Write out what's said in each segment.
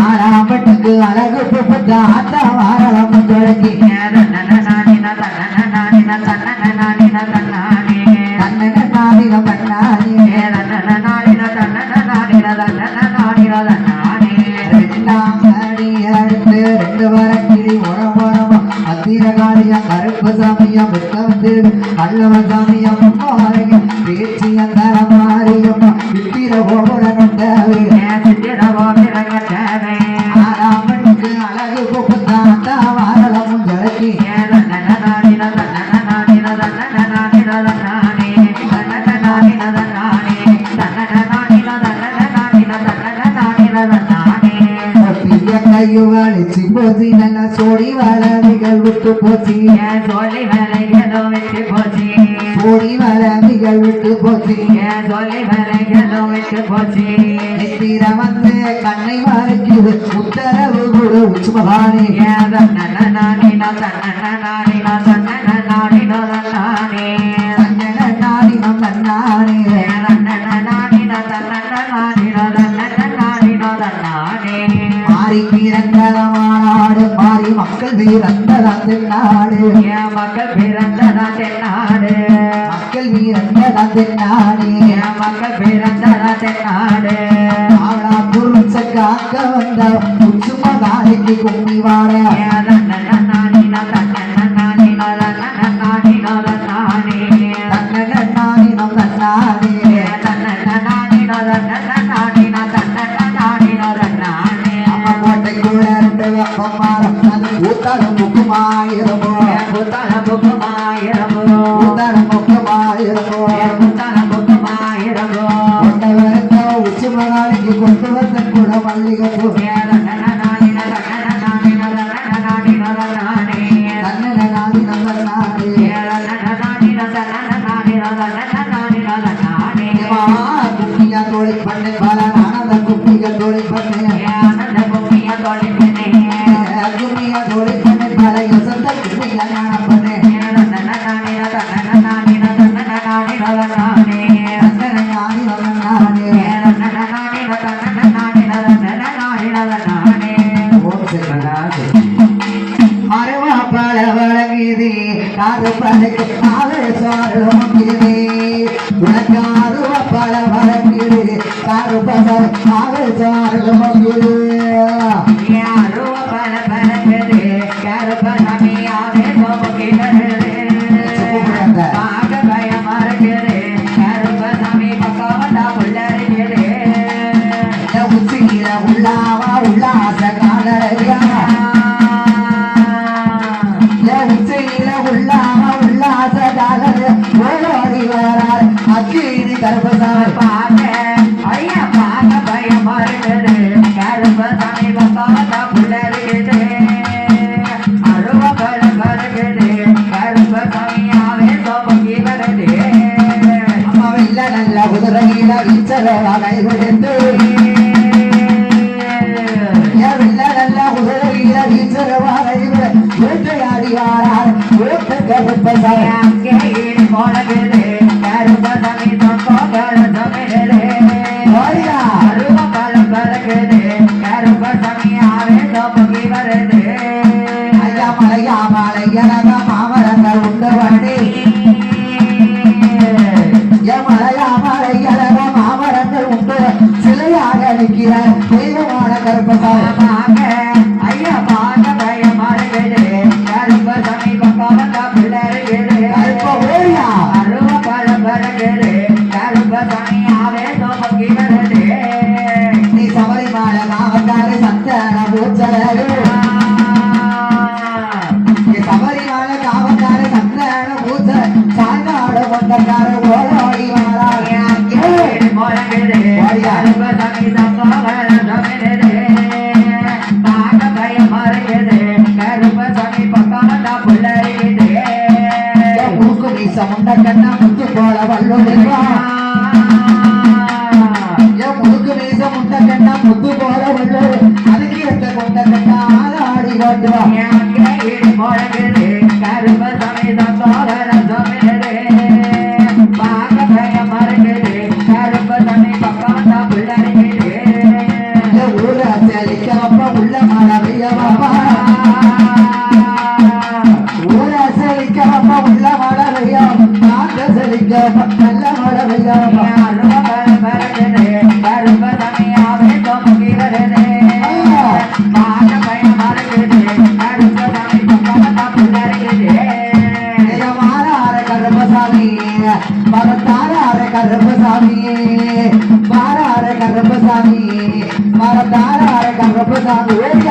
ஆறாம்பட்டுக்கு அழகு புப்பத்த ஆத்தா வாரளம் தொடங்கி தன்னன நாடினம் கண்ணாடி உரம் உரமா அத்திரகாளியா கருப்பு சாமியா முத்தம் தேடு அல்லவ சாமியா மும்மாரியம் பேச்சிய தரமாரியம்மா வித்திர ஓபுரம் தேவை கையுவாளிச்சு போச்சு நல்ல சோடி வளவிகள் விட்டு போச்சு. சொல்லி வேலைகளோ வெற்றி போச்சு. சோடி வளவிகள் விட்டு போச்சு. சொல்லி வேலைகளோ வெற்றி போச்சு. நெத்திர வந்து கண்ணை மறைக்குது. உத்தரவு குரு உச்சுமகானே சஞ்சன வீரந்ததன் நாடு. மக்கள் பிறந்ததா தென்னாடு மக்கள் வீரந்ததன் நாடு. மக்கள் பிறந்ததா தென்னாடு அவளா குறிச்ச காக்க வந்த உச்சுமகானிக்கு கும்மி வாட மல்லிகைப்பூ தன்னன நாடினம் கண்ணானே தேவா குப்பியா தோழி பண்ணு பல ஆனந்த குப்பிகள் தோழி பண்ணு ஞானி வந்தனானே ஓம் சிவராஜ் அரவா பல காது பழக்கு ஆவே சாரம் பல காது உச்சியில வீச்சல வகை விட வேட்டையாடி வாரார் வேட்ட கருப்பசாமி ஓடியா ஐயா மலையா மலையனக மாமரங்கள் உண்டு வண்டி மலையா மலையனக மாமரங்கள் உண்டு. சிலையாக நிற்கிற தெய்வமான கருப்பசாமி. சாய்நாடு கண்ணா முத்து போல வல்லுவா Gamis.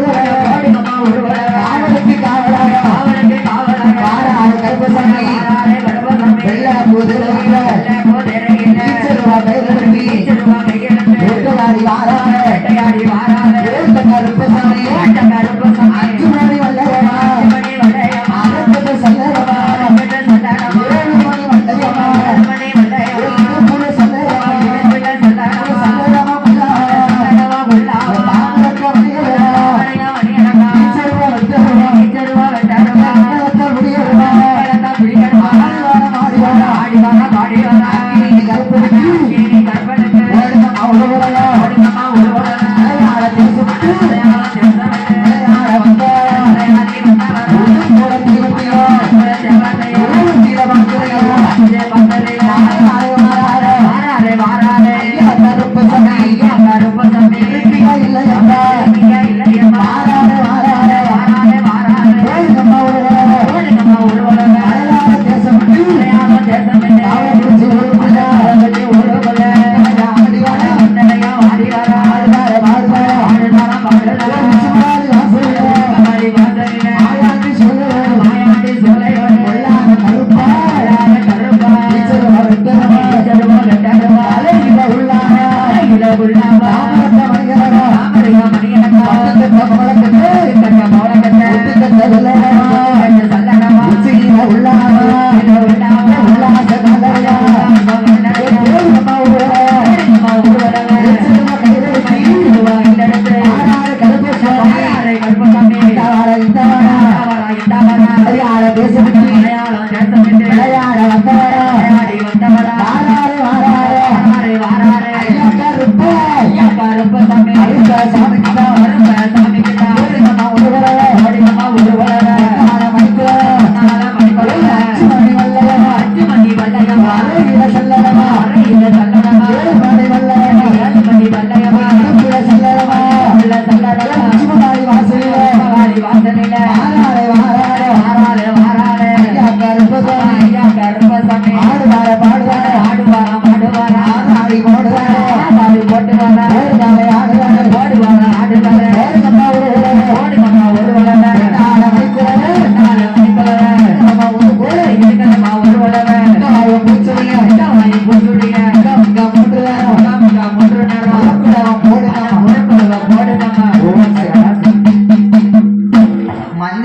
Deus. 在咱们